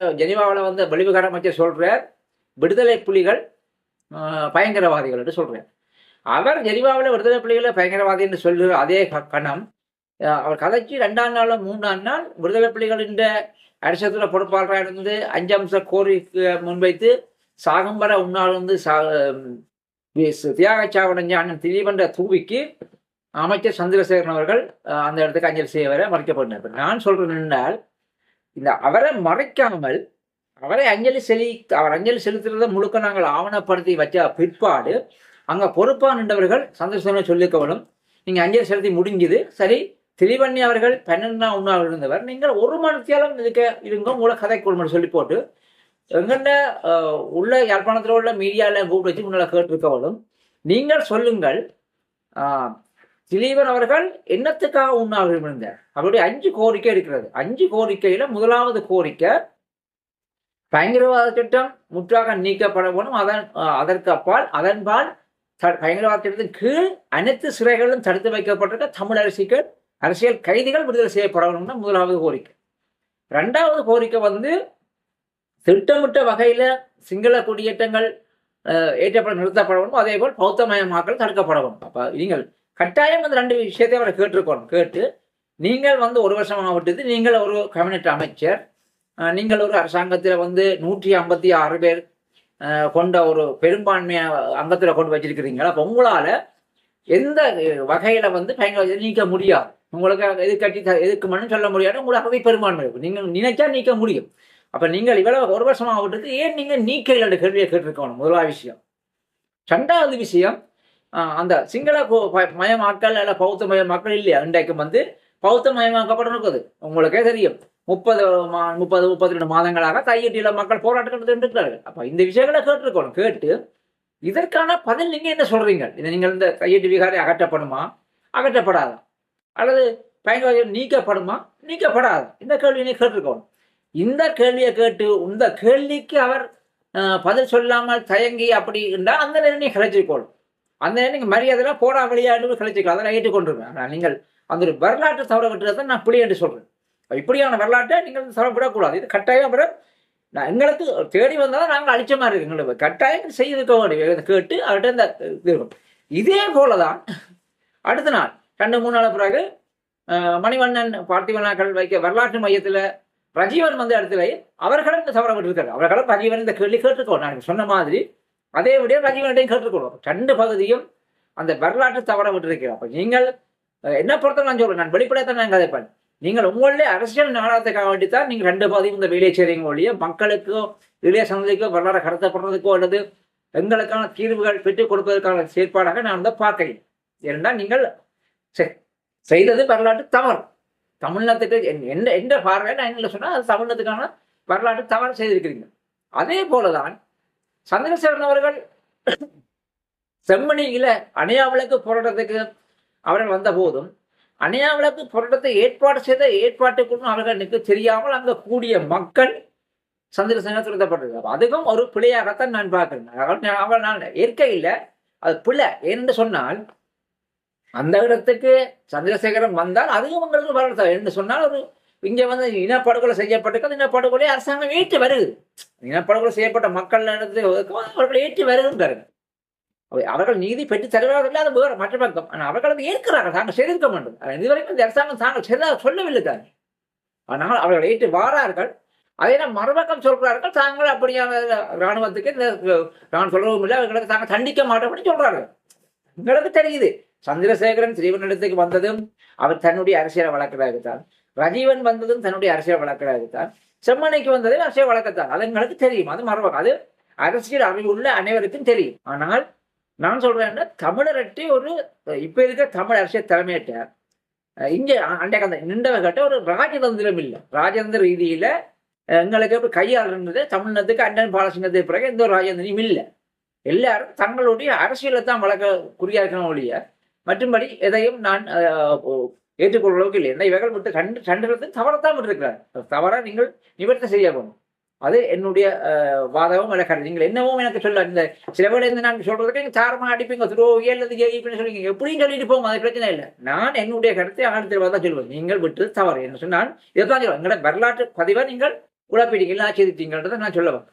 ஜெனிவாவில் வந்து வெளிவிகார அமைச்சர் சொல்கிறார் விடுதலை புலிகள் பயங்கரவாதிகள் என்று சொல்கிறார் அவர் ஜெனிவாவில் விடுதலை புலிகளை பயங்கரவாதி என்று சொல்லுற அதே கணம். அவர் கதைச்சு ரெண்டாம் நாள் மூணாம் நாள் விடுதலை புலிகளின் அரசத்தில் பொறுப்பாளராக இருந்து அஞ்சு அம்ச கோரிக்கை முன்வைத்து சாகம்பர வர உன்னால் வந்து சா தியாக அண்ணன் திலீபன்ற தூவிக்கு அமைச்சர் சந்திரசேகரன் அவர்கள் அந்த இடத்துக்கு அஞ்சலி செய்ய வர மறைக்கப்பட்டார் நான் சொல்கிறேன் என்றால் இந்த அவரை மறைக்காமல் அவரை அஞ்சலி செலி அவர் அஞ்சலி செலுத்துறத முழுக்க நாங்கள் ஆவணப்படுத்தி வச்ச பிற்பாடு அங்கே பொறுப்பாக நின்றவர்கள் சந்தோஷமாக சொல்லிக்கவனும் நீங்கள் அஞ்சலி செலுத்தி முடிஞ்சுது சரி திரிவண்ணி அவர்கள் பன்னெண்டாம் உண்ணாவில் இருந்தவர் நீங்கள் ஒரு மணித்தியாலும் இதுக்க இருங்க உங்களை கதை கொடுமை சொல்லி போட்டு எங்கண்ட உள்ள யாழ்ப்பாணத்தில் உள்ள மீடியாவில் கூப்பிட்டு வச்சு உங்களை கேட்டிருக்கவளும் நீங்கள் சொல்லுங்கள் திலீபன் அவர்கள் என்னத்துக்காக உண்ணாவில் இருந்தார் அவருடைய அஞ்சு கோரிக்கை இருக்கிறது. அஞ்சு கோரிக்கையில முதலாவது கோரிக்கை பயங்கரவாத திட்டம் முற்றாக நீக்கப்பட வேண்டும். அதன் அதற்கு அப்பால் அதன்பால் பயங்கரவாத திட்டத்தின் கீழ் அனைத்து சிறைகளும் தடுத்து வைக்கப்பட்டிருக்க தமிழ் அரசிகள் அரசியல் கைதிகள் விடுதலை செய்யப்பட வேணும்னா முதலாவது கோரிக்கை. ரெண்டாவது கோரிக்கை வந்து திட்டமிட்ட வகையில சிங்கள குடியேற்றங்கள் ஏற்றப்பட நிறுத்தப்பட வேண்டும். அதே போல் பௌத்தமயமாக்கல் தடுக்கப்பட வேண்டும். அப்ப நீங்கள் கட்டாயம் அந்த ரெண்டு விஷயத்தை அவரை கேட்டிருக்கணும். கேட்டு நீங்கள் வந்து ஒரு வருஷமாக விட்டது நீங்கள் ஒரு கேபினெட் அமைச்சர் நீங்கள் ஒரு அரசாங்கத்தில் வந்து நூற்றி ஐம்பத்தி ஆறு பேர் கொண்ட ஒரு பெரும்பான்மையை அங்கத்தில் கொண்டு வச்சிருக்கிறீங்களா? அப்போ உங்களால் எந்த வகையில் வந்து பயங்கரவாதத்தை நீக்க முடியாது. உங்களுக்கு எது கட்டி எதுக்குமென்னு சொல்ல முடியாது. உங்களுக்கு அகவை பெரும்பான்மை இருக்கும் நீங்கள் நினைச்சா நீக்க முடியும். அப்போ நீங்கள் இவ்வளவு ஒரு வருஷமாக விட்டுட்டு ஏன் நீங்கள் நீக்க இல்லைன்ற கேள்வியை கேட்டிருக்கணும்? முதலாவது விஷயம். ரெண்டாவது விஷயம் அந்த சிங்கள ப- மயமாக்கல் அல்ல பௌத்த மயமாக்கல் இல்லையா? இன்றைக்கு வந்து பௌத்த மயமாக்கப்பட்டிருக்குது உங்களுக்கே தெரியும். முப்பது மா- முப்பது முப்பத்தி ரெண்டு மாதங்களாக கையெட்டியில் மக்கள் போராட்டம் இருக்கிறார்கள். அப்போ இந்த விஷயங்களை கேட்டிருக்கணும். கேட்டு இதற்கான பதில் நீங்கள் என்ன சொல்கிறீங்க இதை நீங்கள் இந்த கையெட்டி விகாரை அகற்றப்படுமா? அகற்றப்படாதா? அல்லது பயங்கரவாதிகள் நீக்கப்படுமா? நீக்கப்படாதா? இந்த கேள்வியை கேட்டிருக்கணும். இந்த கேள்வியை கேட்டு இந்த கேள்விக்கு அவர் பதில் சொல்லாமல் தயங்கி அப்படி இருந்தால் அந்த நிலையை கிடைச்சிருக்கணும் அந்த நேரம் மரியாதைலாம் மரியாதையெல்லாம் போடா விளையாடுன்னு கழிச்சிக்கலாம் அதெல்லாம் நான் ஏற்றுக்கொண்டிருக்கேன் ஆனால் நீங்கள் அந்த ஒரு வரலாற்று தவற விட்டுறதை நான் புலி என்று சொல்கிறேன் இப்படியான வரலாற்றை நீங்கள் வந்து விடக்கூடாது. இது கட்டாயம் அப்புறம் நான் எங்களுக்கு தேடி வந்தாலும் நாங்கள் அழிச்ச மாதிரி இருக்கு. எங்களுக்கு கட்டாயம் செய்திருக்க வேண்டிய கேட்டு அவர்கிட்ட இந்த இது இருக்கும். இதே போலதான் அடுத்த நாள் ரெண்டு மூணு நாள் பிறகு மணிவண்ணன் பார்த்திவனாக்கள் வைக்க வரலாற்று மையத்தில் ரஜீவன் வந்த இடத்துல அவர்களும் இந்த தவற விட்டுருக்காரு அவர்களும் ரஜீவன் இந்த கேள்வி கேட்டுருக்கோம் நான் சொன்ன மாதிரி அதே விட ரஜீவன்டையும் கேட்டுருக்கணும் ரெண்டு பகுதியும் அந்த வரலாற்று தவற விட்டுருக்கிறோம். அப்போ நீங்கள் என்ன பொறுத்த நான் சொல்றேன். நான் வெளிப்படையத்தான் நான் கதைப்பேன் நீங்கள் உங்களுடைய அரசியல் நாடகத்துக்காக வேண்டித்தான் நீங்கள் ரெண்டு பகுதியும் இந்த வேலையை செய்றீங்க ஒழிய மக்களுக்கோ இளைய சந்ததிக்கோ வரலாறு கடத்தப்படுறதுக்கோ அல்லது எங்களுக்கான தீர்வுகள் பெற்றுக் கொடுப்பதற்கான செயற்பாடாக நான் வந்து பார்க்கிறேன். ஏனென்றால் நீங்கள் செ- செய்தது வரலாற்று தவறு. தமிழ்நாட்டுக்கு என்- எந்த எந்த பார்வை நான் என்ன சொன்னால் அது தமிழ்நாட்டுக்கான வரலாற்று தவறு செய்திருக்கிறீங்க அதே போலதான் சந்திரசேகரன் அவர்கள் செம்மணியில அணையாவிளக்கு போராட்டத்துக்கு அவர்கள் வந்த போதும் அணையாவிளக்கு போராட்டத்தை ஏற்பாடு செய்த ஏற்பாட்டுக்குள்ளும் அவர்களுக்கு தெரியாமல் அங்க கூடிய மக்கள் சந்திரசேகர் துரத்தப்பட்டிருக்காங்க. அதுக்கும் ஒரு பிழையாகத்தான் நான் பார்க்கிறேன். அவள் அவர்கள் நான் இயற்கையில் அது பிழை. என்று சொன்னால் அந்த இடத்துக்கு சந்திரசேகரன் வந்தால் அதுவும் உங்களுக்கு வரல என்று சொன்னால் ஒரு இங்க வந்து இனப்படுகொலை செய்யப்பட்டிருக்கிறது இனப்படுகொலை அரசாங்கம் ஏற்றி வருது. இனப்படுகொலை செய்யப்பட்ட மக்கள் இடத்துல அவர்கள் ஏற்று வருகின்றார்கள் அவர்கள் நீதி பெற்று தருவார்கள் அது வேறு மற்ற பக்கம். ஆனால் அவர்கள் அதை ஏற்கிறார்கள் தாங்கள் செய்திருக்க மாட்டோம் இதுவரைக்கும் இந்த அரசாங்கம் தாங்கள் செய்த சொல்லவில்லை தான் ஆனால் அவர்கள் ஏற்று வாரார்கள். அதே நாம் மறுபக்கம் சொல்கிறார்கள் தாங்கள் அப்படியான இராணுவத்துக்கு இந்த நான் சொல்லவும் இல்லை அவர்களுக்கு தாங்கள் தண்டிக்க மாட்டோம் அப்படின்னு சொல்றார்கள். உங்களுக்கு தெரியுது. சந்திரசேகரன் ஸ்ரீவனிடத்துக்கு வந்ததும் அவர் தன்னுடைய அரசியலை வளர்க்கிறார்கள் தான் ரஜீவன் வந்ததும் தன்னுடைய அரசியல் வழக்கதாகத்தான் செம்மனைக்கு வந்ததும் அரசியல் வழக்கத்தான். அது எங்களுக்கு தெரியும். அது மரபு அது அரசியல் அறிவுள்ள அனைவருக்கும் தெரியும். ஆனால் நான் சொல்றேன்னா தமிழரட்டி ஒரு இப்ப இருக்கிற தமிழ் அரசியல் தலைமையிட்ட இங்கே இங்க அண்டைய அந்த நின்றவர்கிட்ட ஒரு ராஜதந்திரம் இல்லை. ராஜதந்திர ரீதியில எங்களுக்கு எப்படி கையாளுன்றது தமிழ்நாட்டுக்கு அண்டன் பாலசிங்கத்துக்கு பிறகு எந்த ஒரு ராஜதந்திரியும் இல்லை. எல்லாரும் தங்களுடைய அரசியலை தான் வளர்க்க குறியா இருக்கணும் ஒழிய. மற்றும்படி எதையும் நான் ஏற்றுக்கொள்ள அளவுக்கு இல்லை. என்ன இவர்கள் விட்டு கண்டு கண்டுகிறது தவறத்தான் இருக்கிறார் தவறாக நீங்கள் நிவர்த்தி செய்ய அது என்னுடைய வாதமும் விளக்காது நீங்கள் என்னவும் எனக்கு சொல்ல இந்த சில பேர் இருந்து நான் சொல்றதுக்கு நீங்கள் தாரமா அடிப்பீங்க. துரோகி அல்லது ஜெயிப்புன்னு சொல்லுவீங்க எப்படியும் சொல்லிட்டு போங்க அது பிரச்சனை இல்லை. நான் என்னுடைய கருத்தை ஆழத்தில் தான் சொல்லுவேன். நீங்கள் விட்டு தவறு. என்ன சொன்னால் இதுதான் சொல்லுவேன். எங்களோட வரலாற்று பதிவை நீங்கள் குழப்பிட்டீங்களா ஆச்சரித்தீங்கன்றதை நான் சொல்லுவேன்